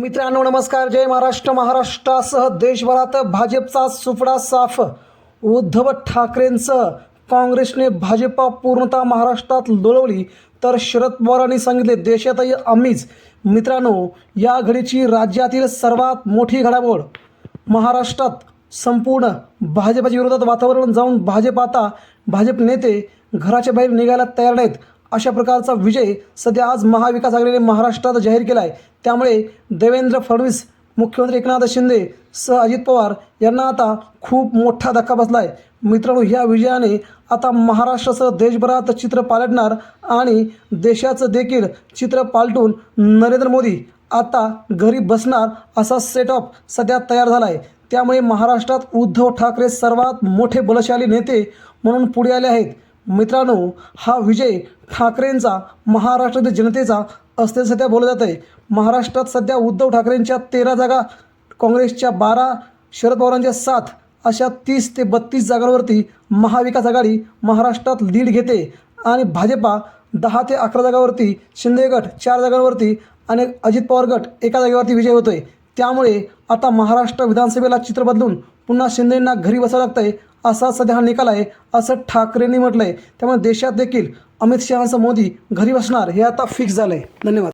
मित्रांनो नमस्कार. जय महाराष्ट्र. महाराष्ट्रासह देशभरात भाजपचा सुपडा साफ. उद्धव ठाकरेंचं काँग्रेसने भाजपा पूर्णतः महाराष्ट्रात लोळवली. तर शरद पवारांनी सांगितले देशातही आम्हीच. मित्रांनो या घडीची राज्यातील सर्वात मोठी घडामोड. महाराष्ट्रात संपूर्ण भाजपाच्या विरोधात वातावरण जाऊन भाजप आता भाजप नेते घराच्या बाहेर निघायला तयार नाहीत. अशा प्रकारचा विजय सध्या आज महाविकास आघाडीने महाराष्ट्रात जाहीर केला आहे त्यामुळे देवेंद्र फडणवीस मुख्यमंत्री एकनाथ शिंदे सह अजित पवार यांना आता खूप मोठा धक्का बसला आहे मित्रांनो ह्या विजयाने आता महाराष्ट्रासह देशभरात चित्र पालटणार आणि देशाचं देखील चित्र पालटून नरेंद्र मोदी आता घरी बसणार असा सेटअप सध्या तयार झाला आहे त्यामुळे महाराष्ट्रात उद्धव ठाकरे सर्वात मोठे बलशाली नेते म्हणून पुढे आले आहेत. मित्रांनो हा विजय ठाकरेंचा महाराष्ट्रातील जनतेचा असते सध्या बोललं जात आहे. महाराष्ट्रात सध्या उद्धव ठाकरेंच्या तेरा जागा काँग्रेसच्या बारा शरद पवारांच्या सात अशा तीस ते बत्तीस जागांवरती महाविकास आघाडी महाराष्ट्रात लीड घेते. आणि भाजपा दहा ते अकरा जागावरती शिंदे गट चार जागांवरती आणि अजित पवार गट एका जागेवरती विजय होतोय. त्यामुळे आता महाराष्ट्र विधानसभेला चित्र बदलून पुन्हा शिंदेंना घरी बसावं लागतं आहे असा सध्या हा निकाल आहे असं ठाकरेंनी म्हटलं आहे त्यामुळे देशात देखील अमित शहांचं मोदी घरी बसणार हे आता फिक्स झालं आहे धन्यवाद.